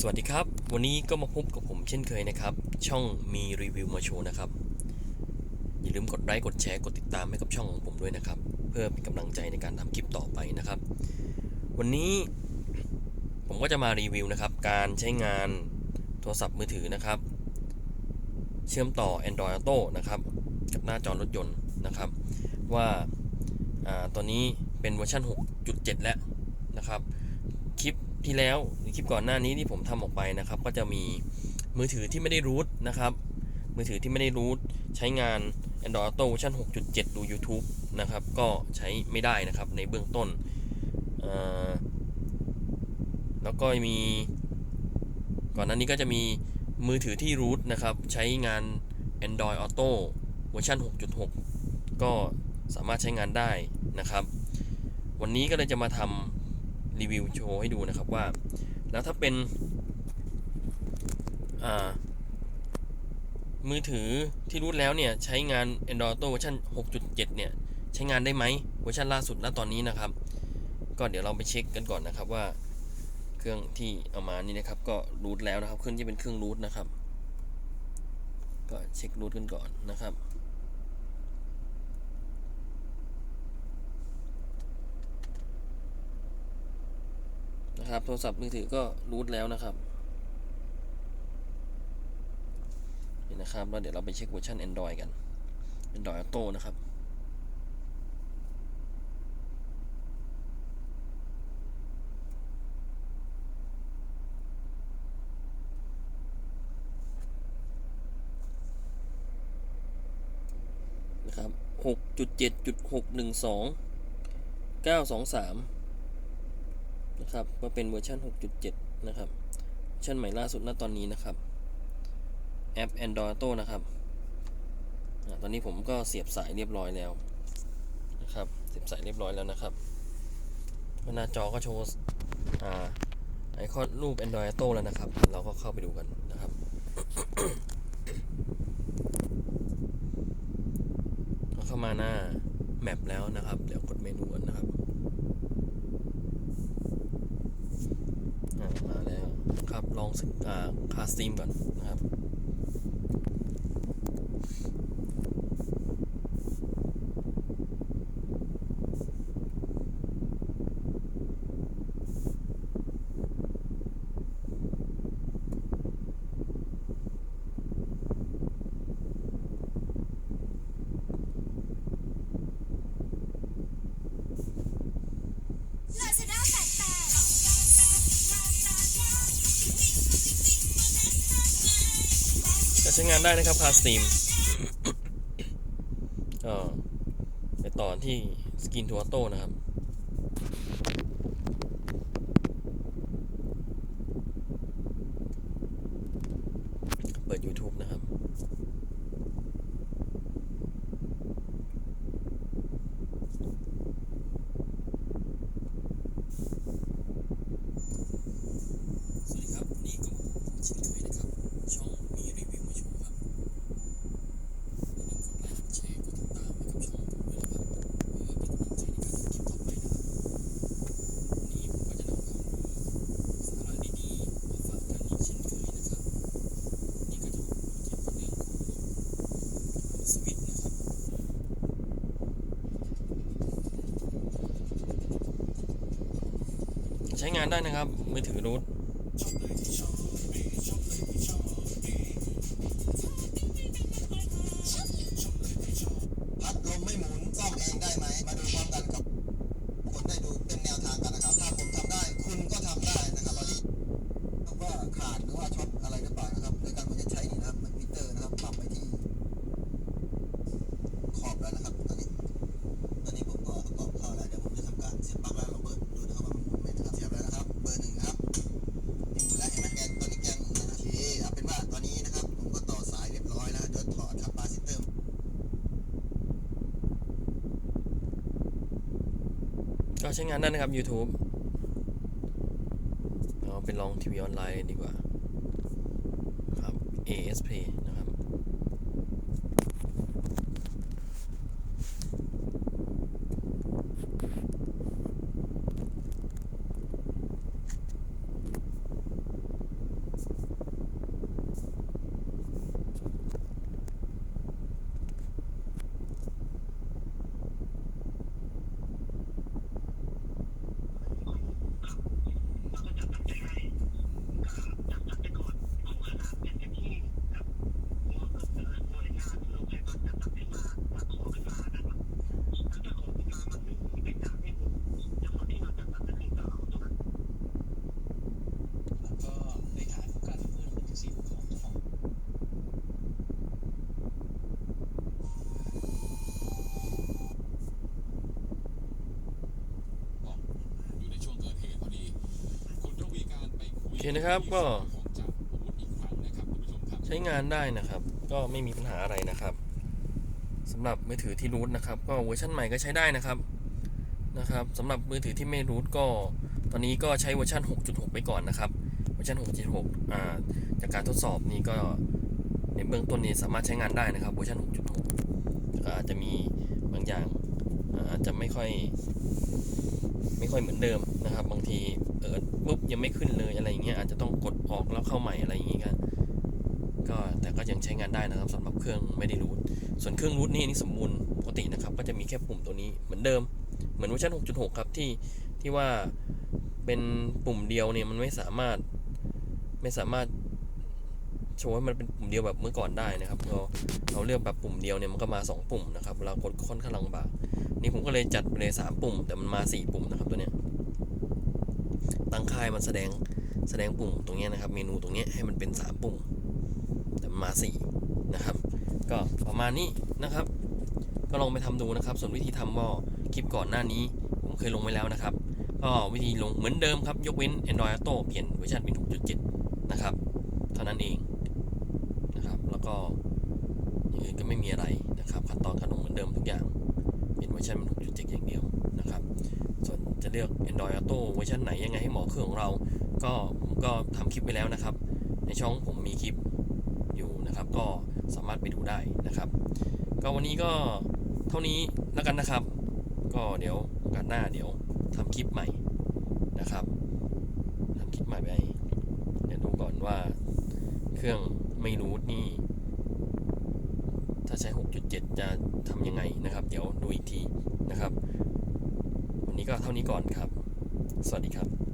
สวัสดีครับ วันนี้ก็มาพบกับผมเช่นเคยนะครับ ช่องมีรีวิวมาโชว์นะครับ อย่าลืมกดไลค์กดแชร์กดติดตามให้กับช่องของผมด้วยนะครับ เพื่อเป็นกำลังใจในการทำคลิปต่อไปนะครับ วันนี้ผมก็จะมารีวิวนะครับ การใช้งานโทรศัพท์มือถือนะครับ เชื่อมต่อ Android Auto นะครับ กับหน้าจอรถยนต์นะครับ ว่าอตอนนี้เป็นเวอร์ชัน6.7 แล้วนะครับ ลิปที่แล้วหรือคลิปก่อนหน้านี้ที่ผมทำออกไปนะครับ ก็จะมีมือถือที่ไม่ได้รูทนะครับ มือถือที่ไม่ได้รูทใช้งาน Android Auto เวอร์ชัน6.7 ดู YouTube นะครับ ก็ใช้ไม่ได้นะครับในเบื้องต้น แล้วก็มี ก่อนหน้านี้ก็จะมีมือถือที่รูทนะครับ ใช้งาน Android Auto เวอร์ชัน6.6 ก็สามารถใช้งานได้นะครับ วันนี้ก็เลยจะมาทำ รีวิวโชว์ให้ดูนะครับว่า แล้วถ้าเป็นมือถือที่รูทแล้วเนี่ย ใช้งาน Android Auto เวอร์ชัน6.7 เนี่ย ใช้งานได้ไหมเวอร์ชันล่าสุดณตอนนี้นะครับ ก็เดี๋ยวเราไปเช็คกันก่อนนะครับว่า เครื่องที่เอามานี่นะครับ ก็รูทแล้วนะครับเครื่องที่เป็นเครื่องรูทนะครับ ก็เช็ครูทกันก่อนนะครับ นะครับ โทรศัพท์มือถือก็รูทแล้วนะครับนี่นะครับแล้วเดี๋ยวเราไปเช็คเวอร์ชัน Android กัน Android Auto นะครับนะครับ6.7.612 923 นะครับก็เป็นเวอร์ชัน6.7 นะครับเชันใหม่ล่าสุดณตอนนี้นะครับ แอป Android Auto นะครับตอนนี้ผมก็เสียบสายเรียบร้อยแล้วนะครับเสียบสายเรียบร้อยแล้วนะครับหน้าจอก็โชว์ไอคอนรูป Android Auto แล้วนะครับ เราก็เข้าไปดูกันนะครับเข้ามาหน้าแมปแล้วนะครับ เดี๋ยวกดเมนูกันนะครับ อ่า มาแล้วครับลองสึกอ่าคาสตีมก่อนนะครับ ใช้งานได้นะครับคาสตีมก็ไปต่อที่สกินทัวโต้นะครับ เปิด YouTube นะครับ สวัสดีครับ นี่ก็ผมเช่นเคยนะครับ ช่องมีรีวิวมาโชว์ครับอย่าลืมกดไลค์กดแชร์กดติดตามให้กับช่องผมด้วยนะครับเพื่อเป็นกำลังใจในการทำคลิปต่อไปนะครับวันนี้ผมก็จะนำความรู้สาระดีๆมาฝากกันอีกเช่นเคยนะครับนี่ก็จะมาพูดเกี่ยวกับเรื่องของสวิตช์นะครับ ใช้งานได้นะครับมือถือรูท ก็ใช้งานได้นะครับ YouTube เราเป็นลองทีวีออนไลน์ดีกว่าครับ ASP นะครับนะครับก็ ใช้งานได้นะครับ ก็ไม่มีปัญหาอะไรนะครับสำหรับมือถือที่รูทนะครับ ก็เวอร์ชันใหม่ก็ใช้ได้นะครับนะครับสำหรับมือถือที่ไม่รูทก็ ตอนนี้ก็ใช้เวอร์ชัน6.6 ไปก่อนนะครับเวอร์ชัน6.6อ่าจากการทดสอบนี้ก็ในเบื้องต้นนี้สามารถใช้งานได้นะครับเวอร์ชัน6.6ก็อาจจะมีบางอย่างาอาจจะไม่ค่อย ไม่ค่อยเหมือนเดิม นะครับ บางทีเออปุ๊บยังไม่ขึ้นเลยอะไรอย่างเงี้ยอาจจะต้องกดออกแล้วเข้าใหม่อะไรอย่างเงี้ยกันก็แต่ก็ยังใช้งานได้นะครับสำหรับเครื่องไม่ได้รูทส่วนเครื่องรูทนี่นี่สมบูรณ์ปกตินะครับ ก็จะมีแค่ปุ่มตัวนี้เหมือนเดิม เหมือนเวอร์ชัน6.6 ครับที่ที่ว่าเป็นปุ่มเดียวเนี่ยมันไม่สามารถไม่สามารถโชว์ให้มันเป็นปุ่มเดียวแบบเมื่อก่อนได้นะครับเราเราเลือกแบบปุ่มเดียวเนี่ยมันก็มาสองปุ่มนะครับเวลากดค่อนข้างลำบากนี่ผมก็เลยจัดไปเลยสามปุ่ม แต่มันมาสี่ปุ่มนะครับตัวเนี้ย ตั้งค่ายมันแสดงแสดงปุ่มตรงนี้นะครับ เมนูตรงนี้ให้มันเป็นสามปุ่ม แต่มันมาสี่นะครับ ก็ประมาณนี้นะครับ ก็ลองไปทำดูนะครับ ส่วนวิธีทำก็คลิปก่อนหน้านี้ ผมเคยลงไว้แล้วนะครับ ก็วิธีลงเหมือนเดิมครับ ยกเว้น Android Auto เปลี่ยนเวอร์ชันเป็น6.7 นะครับ เท่านั้นเองนะครับ แล้วก็อย่างอื่นก็ไม่มีอะไรนะครับ ขั้นตอนการลงเหมือนเดิมทุกอย่าง เป็นเวอร์ชันมัน6.7อย่างเดียวนะครับ จะเลือก Android Auto เวอร์ชันไหนยังไงให้เหมาะเครื่องของเรา ก็ผมก็ทำคลิปไว้แล้วนะครับ ในช่องผมมีคลิปอยู่นะครับ ก็สามารถไปดูได้นะครับ ก็วันนี้ก็เท่านี้แล้วกันนะครับ ก็เดี๋ยวโอกาสหน้าเดี๋ยวทำคลิปใหม่นะครับทำคลิปใหม่ไปเดี๋ยวดูก่อนว่าเครื่องไม่รู้นี่ ถ้าใช้ 6.7 จะทำยังไงนะครับ เดี๋ยวดูอีกทีนะครับ นี้ก็เท่านี้ก่อนครับ สวัสดีครับ